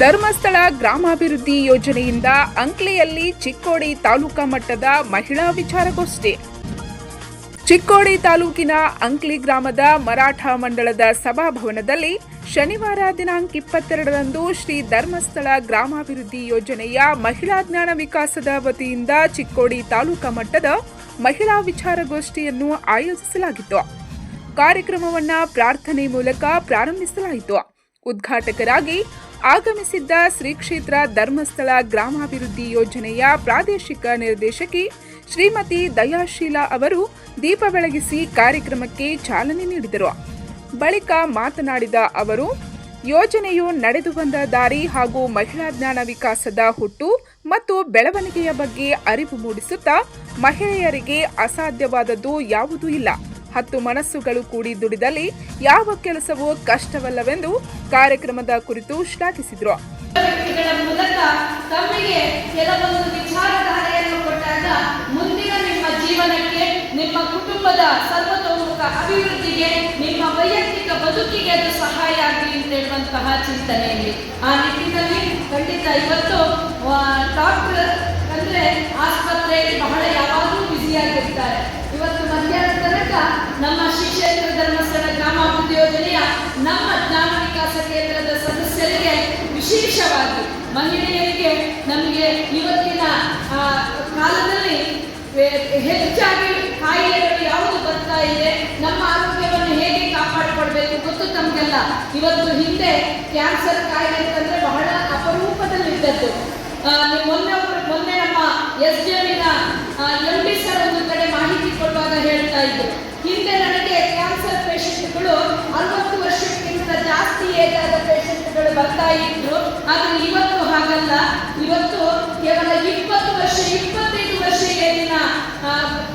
ಧರ್ಮಸ್ಥಳ ಗ್ರಾಮಾಭಿವೃದ್ಧಿ ಯೋಜನೆಯಿಂದ ಅಂಕ್ಲಿಯಲ್ಲಿ ಚಿಕ್ಕೋಡಿ ತಾಲೂಕಾ ಮಟ್ಟದ ಮಹಿಳಾ ವಿಚಾರಗೋಷ್ಠಿ. ಚಿಕ್ಕೋಡಿ ತಾಲೂಕಿನ ಅಂಕ್ಲಿ ಗ್ರಾಮದ ಮರಾಠ ಮಂಡಳದ ಸಭಾಭವನದಲ್ಲಿ ಶನಿವಾರ ದಿನಾಂಕ ಇಪ್ಪತ್ತೆರಡರಂದು ಶ್ರೀ ಧರ್ಮಸ್ಥಳ ಗ್ರಾಮಾಭಿವೃದ್ಧಿ ಯೋಜನೆಯ ಮಹಿಳಾ ಜ್ಞಾನ ವಿಕಾಸದ ವತಿಯಿಂದ ಚಿಕ್ಕೋಡಿ ತಾಲೂಕಾ ಮಟ್ಟದ ಮಹಿಳಾ ವಿಚಾರಗೋಷ್ಠಿಯನ್ನು ಆಯೋಜಿಸಲಾಗಿತ್ತು. ಕಾರ್ಯಕ್ರಮವನ್ನು ಪ್ರಾರ್ಥನೆ ಮೂಲಕ ಪ್ರಾರಂಭಿಸಲಾಯಿತು. ಉದ್ಘಾಟಕರಾಗಿ ಆಗಮಿಸಿದ್ದ ಶ್ರೀ ಕ್ಷೇತ್ರ ಧರ್ಮಸ್ಥಳ ಗ್ರಾಮಾಭಿವೃದ್ಧಿ ಯೋಜನೆಯ ಪ್ರಾದೇಶಿಕ ನಿರ್ದೇಶಕಿ ಶ್ರೀಮತಿ ದಯಾಶೀಲಾ ಅವರು ದೀಪ ಬೆಳಗಿಸಿ ಕಾರ್ಯಕ್ರಮಕ್ಕೆ ಚಾಲನೆ ನೀಡಿದರು. ಬಳಿಕ ಮಾತನಾಡಿದ ಅವರು, ಯೋಜನೆಯು ನಡೆದು ಬಂದ ದಾರಿ ಹಾಗೂ ಮಹಿಳಾ ಜ್ಞಾನ ವಿಕಾಸದ ಹುಟ್ಟು ಮತ್ತು ಬೆಳವಣಿಗೆಯ ಬಗ್ಗೆ ಅರಿವು ಮೂಡಿಸುತ್ತಾ ಮಹಿಳೆಯರಿಗೆ ಅಸಾಧ್ಯವಾದದ್ದು ಯಾವುದೂ ಇಲ್ಲ. ಹತ್ತು ಮನಸ್ಸುಗಳು ಕೂಡಿ ದುಡಿದಲ್ಲಿ ಯಾವ ಕೆಲಸವೂ ಕಷ್ಟವಲ್ಲವೆಂದು ಕಾರ್ಯಕ್ರಮದ ಕುರಿತು ಶ್ಲಾಘಿಸಿದರು. ನಿಮ್ಮ ಕುಟುಂಬದ ಸರ್ವತೋಮುಖ ಅಭಿವೃದ್ಧಿಗೆ, ನಿಮ್ಮ ವೈಯಕ್ತಿಕ ಬದುಕಿಗೆ ಅದು ಸಹಾಯ ಆಗಲಿ ಅಂತ ಹೇಳುವಂತಹ ಚಿಂತನೆಯಲ್ಲಿ. ಆ ನಿಟ್ಟಿನಲ್ಲಿ ಖಂಡಿತ ಇವತ್ತು ಡಾಕ್ಟರ್ ಅಂದ್ರೆ ಆಸ್ಪತ್ರೆಯಲ್ಲಿ ಬಹಳ ಯಾವಾಗಲೂ ಬ್ಯುಸಿಯಾಗಿರ್ತಾರೆ. ಇವತ್ತು ಮಧ್ಯಾಹ್ನ ತನಕ ನಮ್ಮ ಶ್ರೀ ಕ್ಷೇತ್ರ ಧರ್ಮಸ್ಥಳ ಗ್ರಾಮಾಭಿವೃದ್ಧಿ ಯೋಜನೆಯ ನಮ್ಮ ಜ್ಞಾನ ವಿಕಾಸ ಕೇಂದ್ರದ ಸದಸ್ಯರಿಗೆ ವಿಶೇಷವಾಗಿ ಮಹಿಳೆಯರಿಗೆ ನಮಗೆ ಇವತ್ತಿನ ಕಾಲದಲ್ಲಿ ಹೆಚ್ಚಾಗಿ ಕಾಯಿಲೆಗಳು ಯಾವುದು ಬರ್ತಾ ಇದೆ, ನಮ್ಮ ಆರೋಗ್ಯವನ್ನು ಹೇಗೆ ಕಾಪಾಡಿಕೊಳ್ಬೇಕು ಗೊತ್ತು ತಮಗೆಲ್ಲ. ಇವತ್ತು ಹಿಂದೆ ಕ್ಯಾನ್ಸರ್ ಕಾಯಿಲೆ ಅಂತಂದ್ರೆ ಬಹಳ ಅಪರೂಪದಲ್ಲಿದ್ದದ್ದು. ಮೊನ್ನೆ ಮೊನ್ನೆ ನಮ್ಮ S G M D sir ಕೊಡುವಾಗ ಹೇಳ್ತಾ ಇದ್ರು. ಹಿಂದೆ ನನಗೆ ಕ್ಯಾನ್ಸರ್ ಪೇಷಂಟ್ಗಳು ಅರವತ್ತು ವರ್ಷಕ್ಕಿಂತ ಜಾಸ್ತಿ ಏಜ್ ಆದ ಪೇಷಂಟ್ಗಳು ಬರ್ತಾ ಇದ್ರು. ಆದರೆ ಇವತ್ತು ಹಾಗಲ್ಲ. ಇವತ್ತು ಕೇವಲ ಇಪ್ಪತ್ತು ವರ್ಷ, ಇಪ್ಪತ್ತೈದು ವರ್ಷ ಏಜಿನ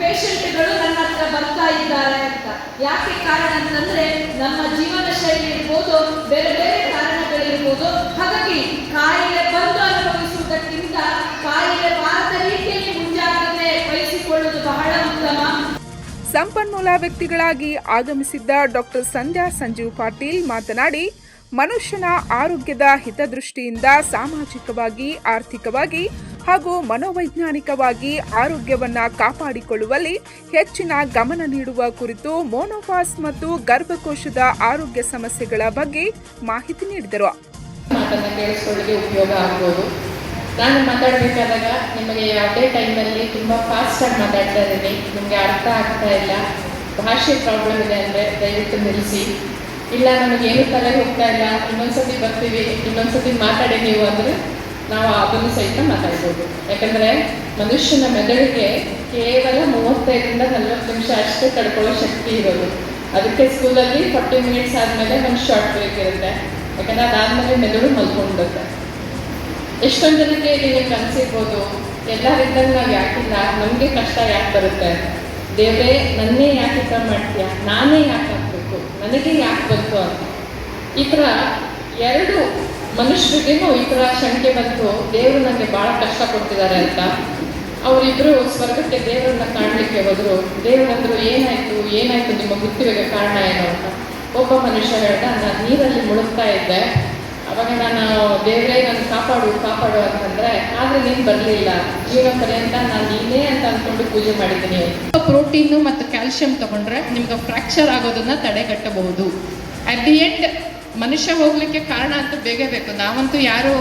ಪೇಷಂಟ್ಗಳು ನನ್ನ ಹತ್ರ ಬರ್ತಾ ಇದ್ದಾರೆ ಅಂತ. ಯಾಕೆ ಕಾರಣ ಅಂತಂದ್ರೆ ನಮ್ಮ ಜೀವನ ಶೈಲಿ ಇರ್ಬೋದು, ಬೇರೆ ಬೇರೆ ಕಾರಣಗಳಿರ್ಬೋದು. ಹಾಗಾಗಿ ಕಾಯಿಲೆ ಬಂದು ಅನುಭವಿಸುವುದಕ್ಕಿಂತ ಕಾಯಿಲೆ ಬಾರದ ರೀತಿಯಲ್ಲಿ ಮುಂಜಾಗ್ರತೆ ವಹಿಸಿಕೊಳ್ಳುವುದು ಬಹಳ ಉತ್ತಮ ಸಂಪನ್ಮೂಲ ವ್ಯಕ್ತಿಗಳಾಗಿ ಆಗಮಿಸಿದ್ದ ಡಾಕ್ಟರ್ ಸಂಧ್ಯಾ ಸಂಜೀವ್ ಪಾಟೀಲ್ ಮಾತನಾಡಿ, ಮನುಷ್ಯನ ಆರೋಗ್ಯದ ಹಿತದೃಷ್ಟಿಯಿಂದ ಸಾಮಾಜಿಕವಾಗಿ, ಆರ್ಥಿಕವಾಗಿ ಹಾಗೂ ಮನೋವೈಜ್ಞಾನಿಕವಾಗಿ ಆರೋಗ್ಯವನ್ನು ಕಾಪಾಡಿಕೊಳ್ಳುವಲ್ಲಿ ಹೆಚ್ಚಿನ ಗಮನ ನೀಡುವ ಕುರಿತು ಮೋನೋಫಾಸ್ ಮತ್ತು ಗರ್ಭಕೋಶದ ಆರೋಗ್ಯ ಸಮಸ್ಯೆಗಳ ಬಗ್ಗೆ ಮಾಹಿತಿ ನೀಡಿದರು. ನಾನು ಮಾತಾಡಬೇಕಾದಾಗ ನಿಮಗೆ ಯಾವುದೇ ಟೈಮಲ್ಲಿ ತುಂಬ ಫಾಸ್ಟಾಗಿ ಮಾತಾಡ್ತಾ ಇದ್ದೀನಿ. ನಿಮಗೆ ಅರ್ಥ ಆಗ್ತಾ ಇಲ್ಲ. ಭಾಷೆ ಪ್ರಾಬ್ಲಮ್ ಇದೆ ಅಂದರೆ ದಯವಿಟ್ಟು ನಿಲ್ಲಿಸಿ. ಇಲ್ಲ ನಮಗೇನು ತಲೆ ಹೋಗ್ತಾ ಇಲ್ಲ. ಇನ್ನೊಂದ್ಸತಿ ಬರ್ತೀವಿ. ಇನ್ನೊಂದ್ಸತಿ ಮಾತಾಡಿ ನೀವು ಅಂದರೆ ನಾವು ಅದನ್ನು ಸಹಿತ ಮಾತಾಡ್ಬೋದು. ಯಾಕಂದರೆ ಮನುಷ್ಯನ ಮೆದುಳಿಗೆ ಕೇವಲ ಮೂವತ್ತೈದರಿಂದ ನಲವತ್ತು ನಿಮಿಷ ಅಷ್ಟೇ ತಡ್ಕೊಳ್ಳೋ ಶಕ್ತಿ ಇರೋದು. ಅದಕ್ಕೆ ಸ್ಕೂಲಲ್ಲಿ ಫಾರ್ಟಿ ಮಿನಿಟ್ಸ್ ಆದಮೇಲೆ ಒಂದು ಶಾರ್ಟ್ ಬ್ರೇಕ್ ಇರುತ್ತೆ. ಯಾಕಂದರೆ ಅದಾದಮೇಲೆ ಮೆದುಳು ಮಲ್ಕೊಂಡ್ಬಿಡುತ್ತೆ. ಎಷ್ಟೊಂದು ಜನಕ್ಕೆ ನೀವು ಕನಸಿರ್ಬೋದು ಎಲ್ಲರಿಂದ ನಾವು ಯಾಕಿಲ್ಲ ನಮಗೆ ಕಷ್ಟ ಯಾಕೆ ಬರುತ್ತೆ? ದೇವರೇ, ನನ್ನೇ ಯಾಕೆ ಈ ಥರ ಮಾಡ್ತೀಯ? ನಾನೇ ಯಾಕೆ ಆಗಬೇಕು? ನನಗೆ ಯಾಕೆ ಬಂತು ಅಂತ. ಈ ಥರ ಎರಡು ಮನುಷ್ಯರಿಗೇನು ಈ ಥರ ಶಂಕೆ ಬಂತು. ದೇವರು ನನಗೆ ಭಾಳ ಕಷ್ಟ ಕೊಡ್ತಿದ್ದಾರೆ ಅಂತ. ಅವರಿಬ್ಬರು ಸ್ವರ್ಗಕ್ಕೆ ದೇವರನ್ನ ಕಾಣಲಿಕ್ಕೆ ಹೋದರು. ದೇವರಂದರು ಏನಾಯಿತು? ಏನಾಯಿತು? ನಿಮ್ಮ ಮೃತ್ಯುವಿಗೆ ಕಾರಣ ಏನು? ಅಂತ. ಒಬ್ಬ ಮನುಷ್ಯ ಹೇಳ್ದ, ನಾನು ನೀರಲ್ಲಿ ಮುಳುಗ್ತಾ ಇದ್ದೆ. ಅವಾಗ ನಾನು ದೇವರೇ ನಾನು ಕಾಪಾಡು ಕಾಪಾಡು ಅಂತಂದ್ರೆ, ಆದ್ರೆ ನೀನು ಬರಲಿಲ್ಲ. ಜೀವನ ಪರ್ಯಂತ ನಾನು ನೀನೇ ಅಂತ ಅಂದ್ಕೊಂಡು ಪೂಜೆ ಮಾಡಿದ್ದೀನಿ. ಪ್ರೋಟೀನು ಮತ್ತು ಕ್ಯಾಲ್ಸಿಯಂ ತಗೊಂಡ್ರೆ ನಿಮ್ಗೆ ಫ್ರ್ಯಾಕ್ಚರ್ ಆಗೋದನ್ನ ತಡೆಗಟ್ಟಬಹುದು. ಅಟ್ ದಿ ಎಂಡ್ ಮನುಷ್ಯ ಹೋಗ್ಲಿಕ್ಕೆ ಕಾರಣ ಅಂತೂ ಬೇಗ ಬೇಕು. ನಾವಂತೂ ಯಾರು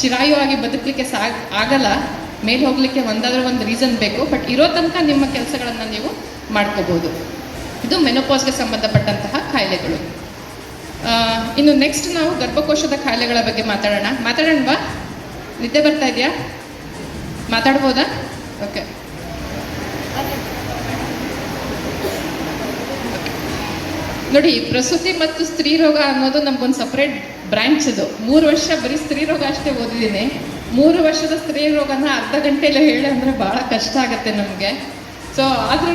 ಚಿರಾಯುವಾಗಿ ಬದುಕಲಿಕ್ಕೆ ಸಾ ಆಗಲ್ಲ. ಮೇಲೆ ಹೋಗ್ಲಿಕ್ಕೆ ಒಂದಾದ್ರೂ ಒಂದು ರೀಸನ್ ಬೇಕು. ಬಟ್ ಇರೋ ತನಕ ನಿಮ್ಮ ಕೆಲಸಗಳನ್ನು ನೀವು ಮಾಡ್ಕೋಬಹುದು. ಇದು ಮೆನೋಪಾಸ್ಗೆ ಸಂಬಂಧಪಟ್ಟಂತಹ ಕಾಯಿಲೆಗಳು. ಇನ್ನು ನೆಕ್ಸ್ಟ್ ನಾವು ಗರ್ಭಕೋಶದ ಕಾಯಿಲೆಗಳ ಬಗ್ಗೆ ಮಾತಾಡೋಣ. ಮಾತಾಡೋಣವಾ? ನಿದ್ದೆ ಬರ್ತಾ ಇದೆಯಾ? ಮಾತಾಡ್ಬೋದಾ? ಓಕೆ ನೋಡಿ, ಪ್ರಸೂತಿ ಮತ್ತು ಸ್ತ್ರೀ ರೋಗ ಅನ್ನೋದು ನಮ್ಗೊಂದು ಸಪ್ರೇಟ್ ಬ್ರಾಂಚ್ ಇದು. ಮೂರು ವರ್ಷ ಬರೀ ಸ್ತ್ರೀ ರೋಗ ಅಷ್ಟೇ ಓದಿದ್ದೀನಿ. ಮೂರು ವರ್ಷದ ಸ್ತ್ರೀ ರೋಗನ ಅರ್ಧ ಗಂಟೆಯಲ್ಲಿ ಹೇಳಿ ಅಂದರೆ ಭಾಳ ಕಷ್ಟ ಆಗುತ್ತೆ ನಮಗೆ. ಸೊ ಆದ್ರೂ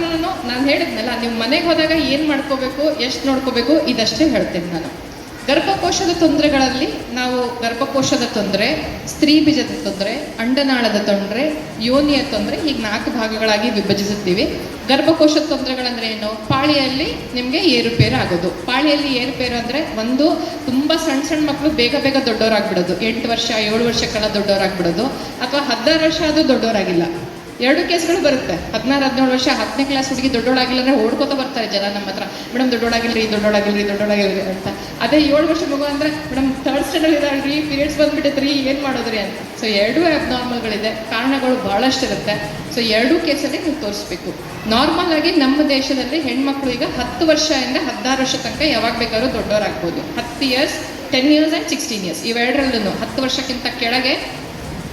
ನಾನು ಹೇಳಿದ್ನಲ್ಲ, ನೀವು ಮನೆಗೆ ಹೋದಾಗ ಏನು ಮಾಡ್ಕೋಬೇಕು, ಎಷ್ಟು ನೋಡ್ಕೋಬೇಕು, ಇದಷ್ಟೇ ಹೇಳ್ತೇನೆ ನಾನು. ಗರ್ಭಕೋಶದ ತೊಂದರೆಗಳಲ್ಲಿ ನಾವು ಗರ್ಭಕೋಶದ ತೊಂದರೆ, ಸ್ತ್ರೀ ಬೀಜದ ತೊಂದರೆ, ಅಂಡನಾಳದ ತೊಂದರೆ, ಯೋನಿಯ ತೊಂದರೆ ಈಗ ನಾಲ್ಕು ಭಾಗಗಳಾಗಿ ವಿಭಜಿಸುತ್ತೀವಿ. ಗರ್ಭಕೋಶದ ತೊಂದರೆಗಳಂದ್ರೆ ಏನು? ಪಾಳಿಯಲ್ಲಿ ನಿಮಗೆ ಏರುಪೇರು ಆಗೋದು. ಪಾಳಿಯಲ್ಲಿ ಏರುಪೇರು ಅಂದರೆ ಒಂದು ತುಂಬ ಸಣ್ಣ ಸಣ್ಣ ಮಕ್ಕಳು ಬೇಗ ಬೇಗ ದೊಡ್ಡವರಾಗ್ಬಿಡೋದು ಎಂಟು ವರ್ಷ, ಏಳು ವರ್ಷಕ್ಕೆಲ್ಲ ದೊಡ್ಡವರಾಗ್ಬಿಡೋದು ಅಥವಾ ಹದಿನಾರು ವರ್ಷ ಆದರೂ ದೊಡ್ಡವರಾಗಿಲ್ಲ ಎರಡು ಕೇಸ್ಗಳು ಬರುತ್ತೆ. ಹದಿನಾರು, ಹದಿನೇಳು ವರ್ಷ ಹತ್ತನೇ ಕ್ಲಾಸ್ ಹುಡುಗಿ ದೊಡ್ಡೋಳಾಗಿಲ್ಲ ಅಂದರೆ ಓಡ್ಕೋತಾ ಬರ್ತಾರೆ ಜನ ನಮ್ಮ ಹತ್ರ. ಮೇಡಮ್, ದೊಡ್ಡೋಳಾಗಿಲ್ರಿ ದೊಡ್ಡೋಳಾಗಿಲ್ರಿ ದೊಡ್ಡೋಳಾಗಿಲ್ರಿ ಅಂತ. ಅದೇ ಏಳು ವರ್ಷ ಮಗು ಅಂದರೆ, ಮೇಡಮ್ ಥರ್ಡ್ ಸ್ಟ್ಯಾಂಡರ್ಡ್ ಇದ್ದಾಳ್ರಿ ಪೀರಿಯಡ್ಸ್ ಬಂದ್ಬಿಟ್ಟೈತ್ರಿ, ಏನು ಮಾಡೋದ್ರಿ ಅಂತ. ಸೊ ಎರಡೂ ಅಬ್ನಾರ್ಮಲ್ಗಳಿದೆ ಕಾರಣಗಳು ಭಾಳಷ್ಟು ಇರುತ್ತೆ ಸೊ ಎರಡೂ ಕೇಸಲ್ಲಿ ನೀವು ತೋರಿಸ್ಬೇಕು. ನಾರ್ಮಲ್ ಆಗಿ ನಮ್ಮ ದೇಶದಲ್ಲಿ ಹೆಣ್ಮಕ್ಳು ಈಗ ಹತ್ತು ವರ್ಷದಿಂದ ಹದಿನಾರು ವರ್ಷ ತನಕ ಯಾವಾಗ ಬೇಕಾದ್ರೂ ದೊಡ್ಡವರಾಗ್ಬೋದು. ಹತ್ತು years ten years and sixteen years ಇವೆರಡರಲ್ಲೂ ಹತ್ತು ವರ್ಷಕ್ಕಿಂತ ಕೆಳಗೆ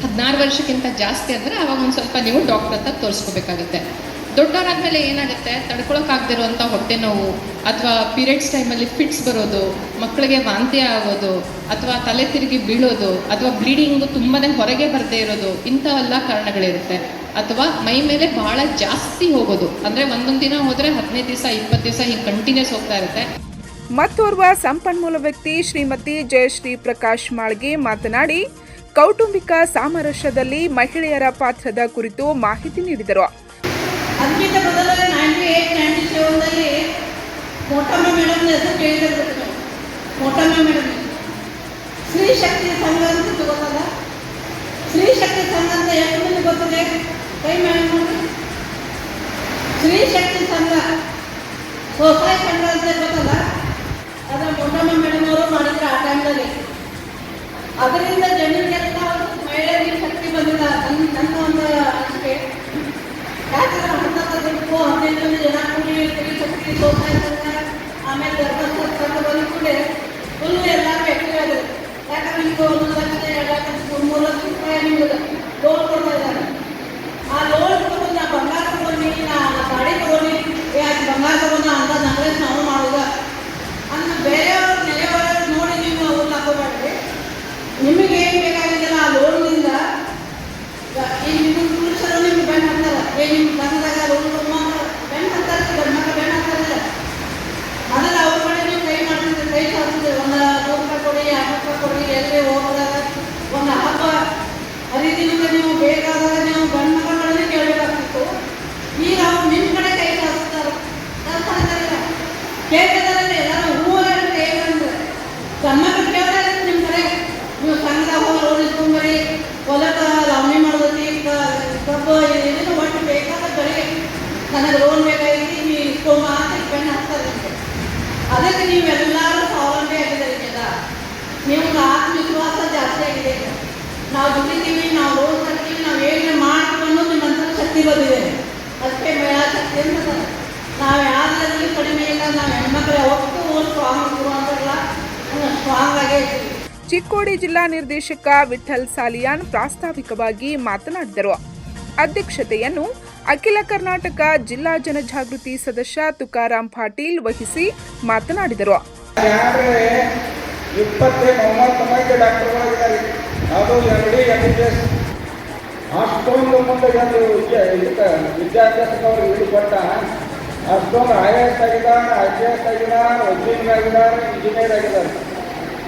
ಹದಿನಾರು ವರ್ಷಕ್ಕಿಂತ ಜಾಸ್ತಿ ಅಂದರೆ ಅವಾಗ ಒಂದು ಸ್ವಲ್ಪ ನೀವು ಡಾಕ್ಟರ್ ಹತ್ರ ತೋರಿಸ್ಕೋಬೇಕಾಗುತ್ತೆ. ದೊಡ್ಡವರಾದ್ಮೇಲೆ ಏನಾಗುತ್ತೆ? ತಡ್ಕೊಳಕ್ಕಾಗದಿರುವಂಥ ಹೊಟ್ಟೆ ನೋವು ಅಥವಾ ಪೀರಿಯಡ್ಸ್ ಟೈಮಲ್ಲಿ ಫಿಟ್ಸ್ ಬರೋದು, ಮಕ್ಕಳಿಗೆ ವಾಂತಿ ಆಗೋದು, ಅಥವಾ ತಲೆ ತಿರುಗಿ ಬೀಳೋದು, ಅಥವಾ ಬ್ಲೀಡಿಂಗು ತುಂಬಾ ಹೊರಗೆ ಬರದೇ ಇರೋದು, ಇಂಥವೆಲ್ಲ ಕಾರಣಗಳಿರುತ್ತೆ. ಅಥವಾ ಮೈ ಮೇಲೆ ಬಹಳ ಜಾಸ್ತಿ ಹೋಗೋದು. ಅಂದರೆ ಒಂದೊಂದು ದಿನ ಹೋದರೆ ಹದಿನೈದು ದಿವಸ, ಇಪ್ಪತ್ತು ದಿವಸ ಹೀಗೆ ಕಂಟಿನ್ಯೂಸ್ ಹೋಗ್ತಾ ಇರುತ್ತೆ. ಮತ್ತೋರ್ವ ಸಂಪನ್ಮೂಲ ವ್ಯಕ್ತಿ ಶ್ರೀಮತಿ ಜಯಶ್ರೀ ಪ್ರಕಾಶ್ ಮಾಳ್ಗೆ ಮಾತನಾಡಿ ಕೌಟುಂಬಿಕ ಸಾಮರಸ್ಯದಲ್ಲಿ ಮಹಿಳೆಯರ ಪಾತ್ರದ ಕುರಿತು ಮಾಹಿತಿ ನೀಡಿದರು. ಸ್ತ್ರೀ ಶಕ್ತಿ ಸಂಘ ಅಂತ ಗೊತ್ತಲ್ಲ ಸ್ತ್ರೀ ಶಕ್ತಿ ಸಂಘ ಅಂತ ಎಷ್ಟು ಗೊತ್ತಿದೆ ಕೈ ಮಾಡಿ ನೋಡಿ ಸ್ತ್ರೀ ಶಕ್ತಿ ಸಂಘ ಸ್ವಸಹಾಯ ಸಂಘ ಅಂತ ಗೊತ್ತಲ್ಲ ಅದರ ಮೋಟಮ್ಮ ಮೇಡಮ್ ಅವರು ಮಾಡಿದ್ರು ಆ ಟೈಮ್ನಲ್ಲಿ ಅದರಿಂದ ಜನರಿಗೆಲ್ಲ ಒಂದು ಮಹಿಳೆಯರಿಗೆ ಶಕ್ತಿ ಬಂದಿಲ್ಲ ನನ್ನ ನನ್ನ ಒಂದು ಅನಿಸಿಕೆ ಯಾಕಂದ್ರೆ ಹನ್ನೊಂದು ದುಡ್ಡು ಹದಿನೈದು ಜನ ಕೂಡಿ ಸ್ತ್ರೀ ಶಕ್ತಿ ಸ್ವಸಹಾಯ ಸಂಘ ಆಮೇಲೆ ಧರ್ಮಸ್ಥಳ ಸಂಘ ಬಂದ ಕೂಡಲೇ ಫುಲ್ ಎಲ್ಲರೂ ಆಕ್ಟಿವ್ ಆಗಿದೆ ಯಾಕಂದ್ರೆ Olha ಚಿಕ್ಕೋಡಿ ಜಿಲ್ಲಾ ನಿರ್ದೇಶಕ ವಿಠಲ್ ಸಾಲಿಯಾನ್ ಪ್ರಾಸ್ತಾವಿಕವಾಗಿ ಮಾತನಾಡಿದರು. ಅಧ್ಯಕ್ಷತೆಯನ್ನು ಅಖಿಲ ಕರ್ನಾಟಕ ಜಿಲ್ಲಾ ಜನಜಾಗೃತಿ ಸದಸ್ಯ ತುಕಾರಾಂ ಪಾಟೀಲ್ ವಹಿಸಿ ಮಾತನಾಡಿದರು. ಅಷ್ಟೊಂದು ಮುಂದೆ ಜನರು ವಿದ್ಯಾಭ್ಯಾಸದವರು ಇದಕ್ಕೆ ಅಷ್ಟೊಂದು ಐ ಎ ಎಸ್ ಆಗಿದ್ದಾರೆ ಐ ಪಿ ಎಸ್ ಆಗಿದ್ದಾರೆ ವಕೀಲರು ಆಗಿದ್ದಾರೆ ಇಂಜಿನಿಯರ್ ಆಗಿದ್ದಾರೆ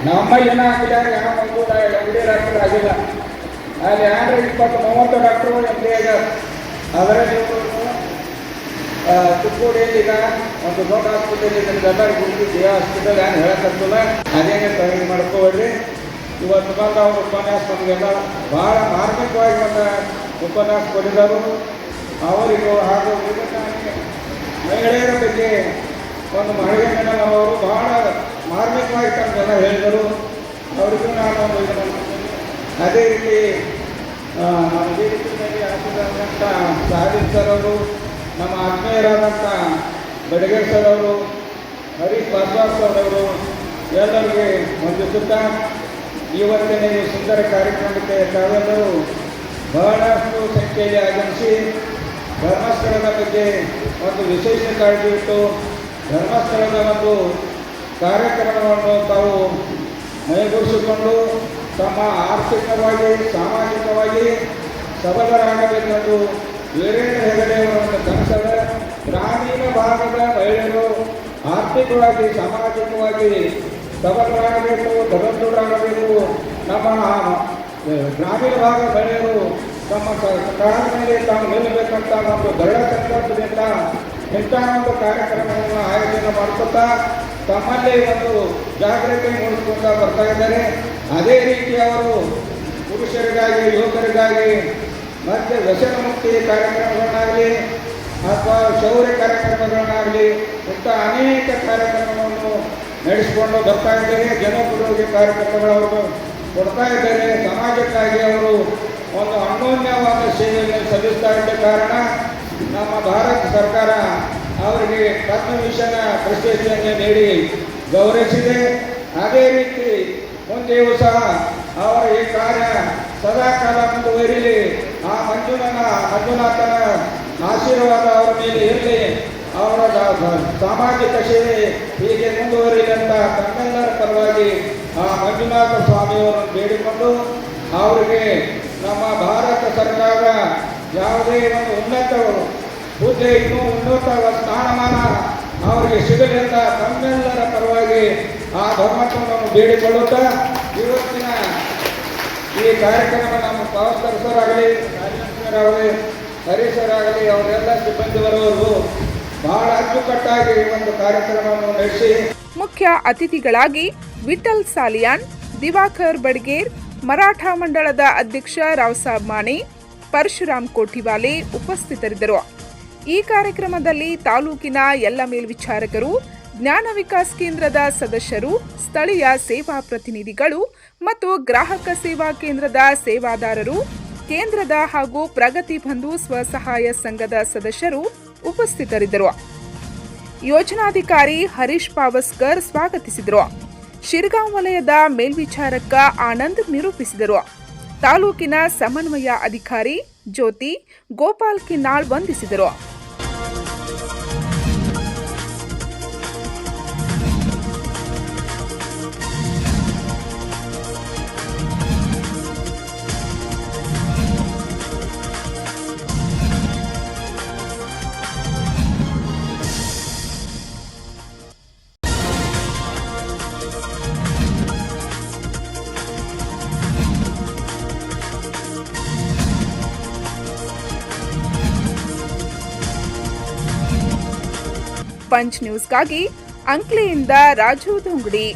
ನಮ್ಮ ಜನ ಆಗಿದ್ದಾರೆ ಯಾವ ಒಂದು ಡಿ ಡಾಕ್ಟರ್ ಆಗಿಲ್ಲ ಅಲ್ಲಿ ಯಾರು ಇಪ್ಪತ್ತು ಮೂವತ್ತು ಡಾಕ್ಟ್ರು ಎಂ ಡಿ ಆಗ್ಯಾರ ಅದರಲ್ಲಿ ಇವರು ಆ, ಚಿಕ್ಕೋಡಿಯಲ್ಲಿ ಈಗ ಒಂದು ದೊಡ್ಡ ಹಾಸ್ಪಿಟಲ್ ಇದೆ ನಿಮ್ಗೆಲ್ಲರೂ ಗುಂಡಿ ಯಾವ ಹಾಸ್ಪಿಟಲ್ ಏನು ಹೇಳಕ್ಕಂತಿಲ್ಲ ಅದೇನೇ ತಯಾರಿ ಮಾಡ್ಕೋಬೇಡ್ರಿ ಇವತ್ತು ಬಂದ ಅವ್ರ ಉಪನ್ಯಾಸ ನಮಗೆಲ್ಲ ಭಾಳ ಮಾರ್ಮಿಕವಾಗಿ ಒಂದು ಉಪನ್ಯಾಸ ಕೊಡಿದರು ಅವರಿಗೂ ಹಾಗೂ ಮಹಿಳೆಯರ ಬಗ್ಗೆ ಒಂದು ಅವರು ಬಹಳ ಮಾರ್ಮಿಕವಾಗಿ ತಮಗೆಲ್ಲ ಹೇಳಿದರು. ಅವರಿಗೂ ನಾನು ಒಂದು ಅದೇ ರೀತಿ ಸಿ ಮೇಲೆ ಹಾಕಿದಂಥ ಸಾದಿಕ್ ಸರ್ ಅವರು, ನಮ್ಮ ಆತ್ಮೀಯರಾದಂಥ ಬೆಡಗೇರ್ ಸರ್ ಅವರು, ಹರೀಶ್ ಬಸವಾಸ್ ಸರ್ ಅವರು ಎಲ್ಲರಿಗೆ ವಂದಿಸುತ್ತಾ ಇವತ್ತಿನ ಈ ಸುಂದರ ಕಾರ್ಯಕ್ರಮಕ್ಕೆ ತಾವೆಲ್ಲರೂ ಬಹಳಷ್ಟು ಸಂಖ್ಯೆಯಲ್ಲಿ ಆಗಮಿಸಿ ಧರ್ಮಸ್ಥಳದ ಬಗ್ಗೆ ಒಂದು ವಿಶೇಷ ಕಾಳಜಿ ಇಟ್ಟು ಧರ್ಮಸ್ಥಳದ ಒಂದು ಕಾರ್ಯಕ್ರಮವನ್ನು ತಾವು ಮೈಗೂಡಿಸಿಕೊಂಡು ತಮ್ಮ ಆರ್ಥಿಕವಾಗಿ, ಸಾಮಾಜಿಕವಾಗಿ ಸಬಲರಾಗಬೇಕೆಂದು ವೀರೇಂದ್ರ ಒಂದು ಕನಸದ ಗ್ರಾಮೀಣ ಭಾಗದ ಮಹಿಳೆಯರು ಆರ್ಥಿಕವಾಗಿ, ಸಾಮಾಜಿಕವಾಗಿ ಸಬಲರಾಗಬೇಕು ಧನದೂರಾಗಬೇಕು ನಮ್ಮ ಗ್ರಾಮೀಣ ಭಾಗದ ಮಹಿಳೆಯರು ತಮ್ಮ ಕಾಲ ಮೇಲೆ ತಾವು ನಿಲ್ಲಬೇಕಂತ ಒಂದು ದೃಢ ಸಂಕಲ್ಪದಿಂದ ಇಂಥ ಒಂದು ಕಾರ್ಯಕ್ರಮಗಳನ್ನು ಆಯೋಜನೆ ಮಾಡ್ಕೊತಾ ತಮ್ಮಲ್ಲಿ ಒಂದು ಜಾಗೃತಿ ಮೂಡಿಸ್ಕೊಳ್ತಾ ಬರ್ತಾ ಇದ್ದಾರೆ. ಅದೇ ರೀತಿ ಅವರು ಪುರುಷರಿಗಾಗಿ, ಯುವಕರಿಗಾಗಿ ಮತ್ತೆ ವ್ಯಸನ ಮುಕ್ತಿ ಕಾರ್ಯಕ್ರಮಗಳನ್ನಾಗಲಿ ಅಥವಾ ಶೌರ್ಯ ಕಾರ್ಯಕ್ರಮಗಳನ್ನಾಗಲಿ ಇಂಥ ಅನೇಕ ಕಾರ್ಯಕ್ರಮಗಳನ್ನು ನಡೆಸಿಕೊಂಡು ಬರ್ತಾ ಇದ್ದಾರೆ. ಜನಪುರೋಗಿ ಕಾರ್ಯಕ್ರಮಗಳನ್ನು ಕೊಡ್ತಾ ಇದ್ದಾರೆ. ಸಮಾಜಕ್ಕಾಗಿ ಅವರು ಒಂದು ಅನ್ಯೋನ್ಯವಾದ ಸೇವೆಯನ್ನು ಸಲ್ಲಿಸ್ತಾ ಇದ್ದ ಕಾರಣ ನಮ್ಮ ಭಾರತ ಸರ್ಕಾರ ಅವರಿಗೆ ಪದ್ಮಭೂಷಣ ಪ್ರಶಸ್ತಿಯನ್ನು ನೀಡಿ ಗೌರವಿಸಿದೆ. ಅದೇ ರೀತಿ ಮುಂದೆಯೂ ಸಹ ಅವರ ಈ ಕಾರ್ಯ ಸದಾಕಾಲ ಮುಂದುವರಿಲಿ. ಆ ಮಂಜುನನ ಮಂಜುನಾಥನ ಆಶೀರ್ವಾದ ಅವರ ಮೇಲೆ ಇರಲಿ. ಅವರ ಸಾಮಾಜಿಕ ಸೇವೆ ಹೀಗೆ ಮುಂದುವರಿಲಿ ಅಂತ ಪರವಾಗಿ ಆ ಮಂಜುನಾಥ ಸ್ವಾಮಿಯವರನ್ನು ಬೇಡಿಕೊಂಡು ಅವರಿಗೆ ನಮ್ಮ ಭಾರತ ಸರ್ಕಾರ ಯಾವುದೇ ಒಂದು ಉನ್ನತವರು ಹುದ್ದೆ ಇನ್ನೂ ಉನ್ನತ ಸ್ಥಾನಮಾನ ಅವರಿಗೆ ಸಿಗದಿಂದ ತಮ್ಮೆಲ್ಲರ ಪರವಾಗಿ ಆ ಧರ್ಮತ್ವವನ್ನು ಬೇಡಿಕೊಳ್ಳುತ್ತಾ ಇವತ್ತಿನ ಈ ಕಾರ್ಯಕ್ರಮ ನಮ್ಮ ಪಾವಸ್ಕರ್ ಸರ್ ಆಗಲಿ ರಾಜೇಶ್ವರಾಗಲಿ ಹರೀಶ್ ಆಗಲಿ ಅವರೆಲ್ಲ ಸಿಬ್ಬಂದಿ ಬರುವವರು ಬಹಳ ಅಚ್ಚುಕಟ್ಟಾಗಿ ಒಂದು ಕಾರ್ಯಕ್ರಮವನ್ನು ನಡೆಸಿ. ಮುಖ್ಯ ಅತಿಥಿಗಳಾಗಿ ವಿಠಲ್ ಸಾಲಿಯಾನ್, ದಿವಾಕರ್ ಬಡ್ಗೇರ್, ಮರಾಠ ಮಂಡಳದ ಅಧ್ಯಕ್ಷ ರಾವ್ ಸಾಬ್ ಮಾಣಿ ಪರಶುರಾಮ್ ಕೋಠಿವಾಲೆ ಉಪಸ್ಥಿತರಿದ್ದರು. ಈ ಕಾರ್ಯಕ್ರಮದಲ್ಲಿ ತಾಲೂಕಿನ ಎಲ್ಲ ಮೇಲ್ವಿಚಾರಕರು, ಜ್ಞಾನ ವಿಕಾಸ್ ಕೇಂದ್ರದ ಸದಸ್ಯರು, ಸ್ಥಳೀಯ ಸೇವಾ ಪ್ರತಿನಿಧಿಗಳು ಮತ್ತು ಗ್ರಾಹಕ ಸೇವಾ ಕೇಂದ್ರದ ಸೇವಾದಾರರು, ಕೇಂದ್ರದ ಹಾಗೂ ಪ್ರಗತಿ ಬಂಧು ಸ್ವಸಹಾಯ ಸಂಘದ ಸದಸ್ಯರು ಉಪಸ್ಥಿತರಿದ್ದರು. ಯೋಜನಾಧಿಕಾರಿ ಹರೀಶ್ ಪಾವಸ್ಕರ್ ಸ್ವಾಗತಿಸಿದರು. ಶಿರ್ಗಾಂವ್ ವಲಯದ ಮೇಲ್ವಿಚಾರಕ ಆನಂದ್ ನಿರೂಪಿಸಿದರು. ತಾಲೂಕಿನ ಸಮನ್ವಯ ಅಧಿಕಾರಿ ಜ್ಯೋತಿ ಗೋಪಾಲ್ ಕಿನ್ನಾಳ್ ವಂದಿಸಿದರು. ಪಂಚ್ ನ್ಯೂಸ್ಗಾಗಿ ಅಂಕ್ಲಿಯಿಂದ ರಾಜು ಧುಂಗಡಿ.